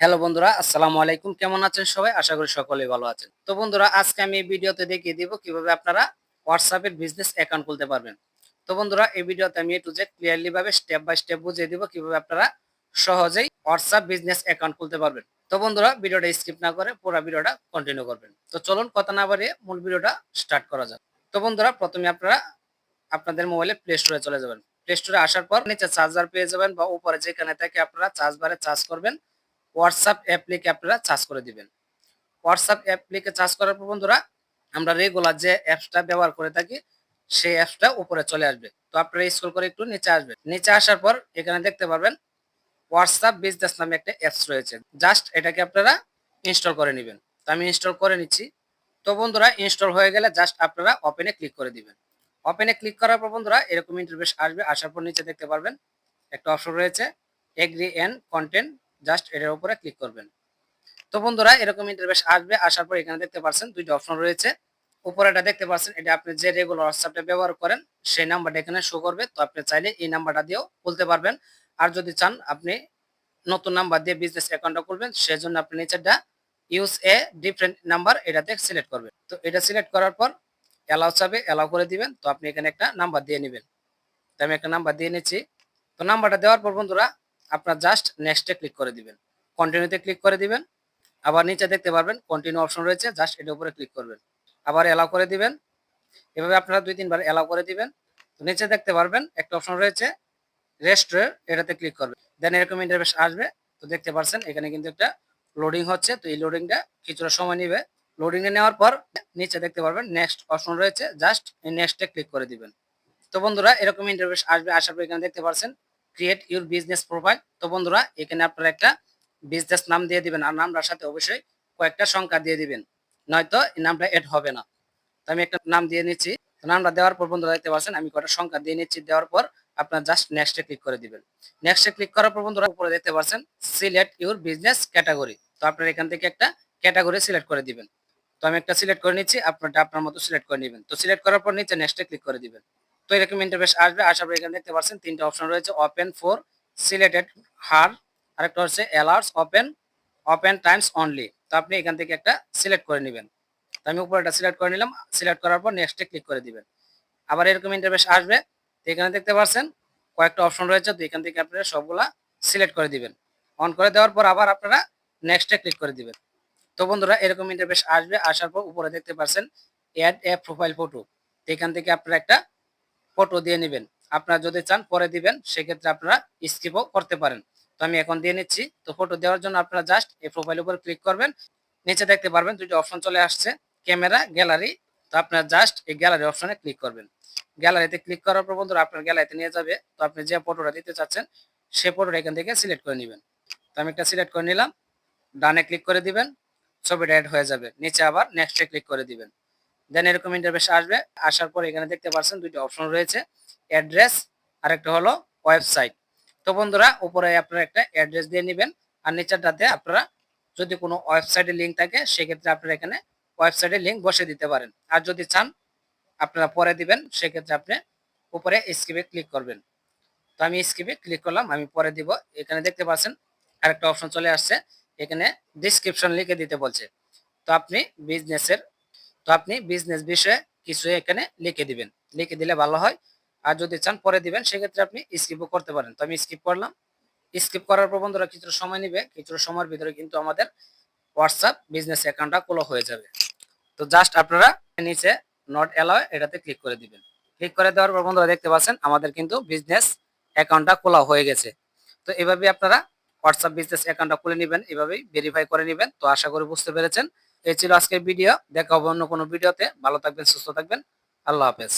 Hello বন্ধুরা, আসসালামু আলাইকুম। কেমন আছেন সবাই? আশা করি সকলেই ভালো আছেন। তো বন্ধুরা, আজকে আমি এই ভিডিওতে দেখিয়ে দিব কীভাবে আপনারা হোয়াটসঅ্যাপের বিজনেস অ্যাকাউন্ট খুলতে পারবেন। তো বন্ধুরা, এই ভিডিওতে আমি একটু যে ক্লিয়ারলি ভাবে স্টেপ বাই স্টেপ বুঝিয়ে দিব কীভাবে আপনারা সহজেই হোয়াটসঅ্যাপ বিজনেস অ্যাকাউন্ট খুলতে পারবেন। তো বন্ধুরা, ভিডিওটা স্কিপ না করে পুরো ভিডিওটা কন্টিনিউ করবেন। তো চলুন, কথা না বাড়িয়ে মূল ভিডিওটা স্টার্ট করা যাক। তো বন্ধুরা, প্রথমে আপনারা আপনাদের মোবাইলে প্লে স্টোরে চলে যাবেন। প্লে স্টোরে আসার পর নিচে চার্জার পেয়ে যাবেন বা উপরে যেখানে থেকে আপনারা চার্জ বারে চার্জ করবেন। হোয়াটসঅ্যাপ অ্যাপ অ্যাপ্লিকে আপনারা চার্জ করে দিবেন। হোয়াটসঅ্যাপ অ্যাপ অ্যাপ্লিকে চার্জ করার পর বন্ধুরা, আমরা রেগুলার যে অ্যাপসটা ব্যবহার করে থাকি, সেই অ্যাপসটা উপরে চলে আসবে। তো আপনারা স্ক্রল করে একটু নিচে আসবেন। নিচে আসার পর এখানে দেখতে পারবেন হোয়াটসঅ্যাপ বিজনেস নামে একটা অ্যাপস রয়েছে। জাস্ট এটাকে আপনারা ইনস্টল করে নেবেন। তো আমি ইনস্টল করে নিচ্ছি। তো বন্ধুরা ইনস্টল হয়ে গেলে জাস্ট আপনারা ওপেনে ক্লিক করে দিবেন। ওপেনে ক্লিক করার পর বন্ধুরা, এরকম ইন্টারফেস আসবে। আসার পর নিচে দেখতে পারবেন, একটা অপশন রয়েছে এগ্রি এন্ড কন্টেন্ট জাস্ট এটার উপরে ক্লিক করবেন। তো বন্ধুরা, এরকম ইন্টারফেস আসবে, আসার পর এখানে দেখতে পাচ্ছেন দুইটা অপশন রয়েছে। উপরে এটা দেখতে পাচ্ছেন এটা আপনি যে রেগুলার হোয়াটসঅ্যাপটা ব্যবহার করেন, সেই নাম্বারটা এখানে শো করবে। তো আপনি চাইলে এই নাম্বারটা দিয়েও বলতে পারবেন। আর যদি চান, আপনি নতুন নাম্বার দিয়ে বিজনেস অ্যাকাউন্টটা খুলবেন, সেজন্য আপনি নিচেরটা ইউজ এ ডিফারেন্ট নাম্বার এটাতে সিলেক্ট করবেন। তো এটা সিলেক্ট করার পর অ্যালাউ চাবে অ্যালাউ করে দিবেন। তো আপনি এখানে একটা নাম্বার দিয়ে নেবেন। তো আমি একটা নাম্বার দিয়ে নিচ্ছি। তো নাম্বারটা দেওয়ার পর বন্ধুরা আপনার জাস্ট নেক্সটে ক্লিক করে দিবেন। কন্টিনিউতে ক্লিক করে দিবেন। আবার নিচে দেখতে পারবেন কন্টিনিউ অপশন রয়েছে জাস্ট এটার উপরে ক্লিক করবেন। আবার অ্যালাউ করে দিবেন। এভাবে আপনারা দুই, তিনবার অ্যালাউ করে দিবেন। তো নিচে দেখতে পারবেন, একটা অপশন রয়েছে রেস্টুরেন্ট এটাতে ক্লিক করবেন। দেন এরকম ইন্টারভেস আসবে। তো দেখতে পাচ্ছেন এখানে কিন্তু একটা লোডিং হচ্ছে। তো এই লোডিংটা কিছুটা সময় নেবে। লোডিং এ নেওয়ার পর নিচে দেখতে পারবেন নেক্সট অপশন রয়েছে জাস্ট নেক্সটে ক্লিক করে দিবেন। তো বন্ধুরা, এরকম ইন্টারভেস আসবে। আসার পর এখানে দেখতে পাচ্ছেন ক্রিয়েট ইউর বিজনেস প্রোফাইল তো বন্ধুরা, এখানে আপনারা একটা বিজনেস নাম দিয়ে দিবেন আর নামটার সাথে অবশ্যই কয়েকটা সংখ্যা দিয়ে দিবেন। নয়তো এই নামটা এড হবে না। তো আমি একটা নাম দিয়ে নিচ্ছি। নামটা দেওয়ার পর বন্ধুরা দেখতে পাচ্ছেন, আমি কয়টা সংখ্যা দিয়ে নিচ্ছি দেওয়ার পর আপনার জাস্ট নেক্সটে ক্লিক করে দিবেন। নেক্সটে ক্লিক করার পর বন্ধুরা উপরে দেখতে পাচ্ছেন সিলেক্ট ইউর বিজনেস ক্যাটাগরি তো আপনার এখান থেকে একটা ক্যাটাগরি সিলেক্ট করে দিবেন। তো আমি একটা সিলেক্ট করে নিচ্ছি, আপনারটা আপনার মতো সিলেক্ট করে নেবেন। তো সিলেক্ট করার পর নিচে নেক্সটে ক্লিক করে দিবেন। তো এরকম ইন্টারফেস আসবে। আসার পর এখানে দেখতে পাচ্ছেন তিনটা অপশন রয়েছে ওপেন ফর সিলেক্টেড হার আরেকটা হচ্ছে alerts open open times only তো আপনি এখান থেকে একটা সিলেক্ট করে নেবেন। তো আমি উপরে একটা সিলেক্ট করে নিলাম সিলেক্ট করার পর নেক্সটে ক্লিক করে দিবেন। আবার এরকম ইন্টারফেস আসবে, তো এখানে দেখতে পাচ্ছেন কয়েকটা অপশন রয়েছে, তো এখান থেকে আপনারা সবগুলা সিলেক্ট করে দিবেন। অন করে দেওয়ার পর আবার আপনারা নেক্সটে ক্লিক করে দিবেন। তো বন্ধুরা, এরকম ইন্টারফেস আসবে, আসার পর উপরে দেখতে পাচ্ছেন অ্যাড এ প্রোফাইল ফটো তো এখান থেকে আপনারা একটা ফটো দিয়ে নেবেন। আপনারা যদি চান, পরে দিবেন, সেক্ষেত্রে আপনারা স্কিপও করতে পারেন। তো আমি এখন দিয়ে নিচ্ছি। তো ফটো দেওয়ার জন্য আপনারা জাস্ট এই প্রোফাইল উপর ক্লিক করবেন। নিচে দেখতে পারবেন দুটি অপশন চলে আসছে ক্যামেরা গ্যালারি তো আপনারা জাস্ট এই গ্যালারি অপশনে ক্লিক করবেন। গ্যালারিতে ক্লিক করার পর বন্ধুরা, আপনার গ্যালারিতে নিয়ে যাবে। তো আপনি যে ফটোটা দিতে চাচ্ছেন, সে ফটোটা এখান থেকে সিলেক্ট করে নেবেন। তো আমি একটা সিলেক্ট করে নিলাম। ডানে ক্লিক করে দিবেন। ছবিটা অ্যাড হয়ে যাবে। নিচে আবার নেক্সটে ক্লিক করে দিবেন। দেন এরকম ইন্টারভেস আসবে। আসার পর এখানে দেখতে পাচ্ছেন দুইটা অপশন রয়েছে। অ্যাড্রেস আর একটা হলো ওয়েবসাইট তো বন্ধুরা, উপরে আপনারা একটা অ্যাড্রেস দিয়ে নেবেন আর নিচেরটাতে আপনারা যদি কোনো ওয়েবসাইটের লিঙ্ক থাকে, সেক্ষেত্রে আপনারা এখানে ওয়েবসাইটের লিঙ্ক বসে দিতে পারেন। আর যদি চান, আপনারা পরে দিবেন, সেক্ষেত্রে আপনি উপরে স্কিপে ক্লিক করবেন। তো আমি স্কিপে ক্লিক করলাম, আমি পরে দিব। এখানে দেখতে পাচ্ছেন আরেকটা অপশন চলে আসছে। এখানে ডিসক্রিপশন লিখে দিতে বলছে। তো আপনি বিজনেসের তো আপনি বিজনেস বিষয়ে কিছু এখানে লিখে দিবেন। লিখে দিলে ভালো হয়। আর যদি চান পরে দিবেন, সেক্ষেত্রে আপনি স্কিপও করতে পারেন। তো আমি স্কিপ করলাম। স্কিপ করার পর বন্ধুরা কিছুটা সময় নিবে। কিছুটা সময়ের ভিতরে কিন্তু আমাদের হোয়াটসঅ্যাপ বিজনেস অ্যাকাউন্টটা খোলা হয়ে যাবে। তো জাস্ট আপনারা নিচে নট অ্যালাউ এটাতে ক্লিক করে দিবেন। ক্লিক করে দেওয়ার পর বন্ধুরা দেখতে পাচ্ছেন, আমাদের কিন্তু বিজনেস অ্যাকাউন্টটা খোলা হয়ে গেছে। তো এভাবে আপনারা হোয়াটসঅ্যাপ বিজনেস অ্যাকাউন্টটা খুলে নেবেন, এভাবেই ভেরিফাই করে নেবেন। তো আশা করি বুঝতে পেরেছেন। এই ছিল আজকের ভিডিও দেখা হবে অন্য কোনো ভিডিওতে ভালো থাকবেন, সুস্থ থাকবেন। আল্লাহ হাফেজ।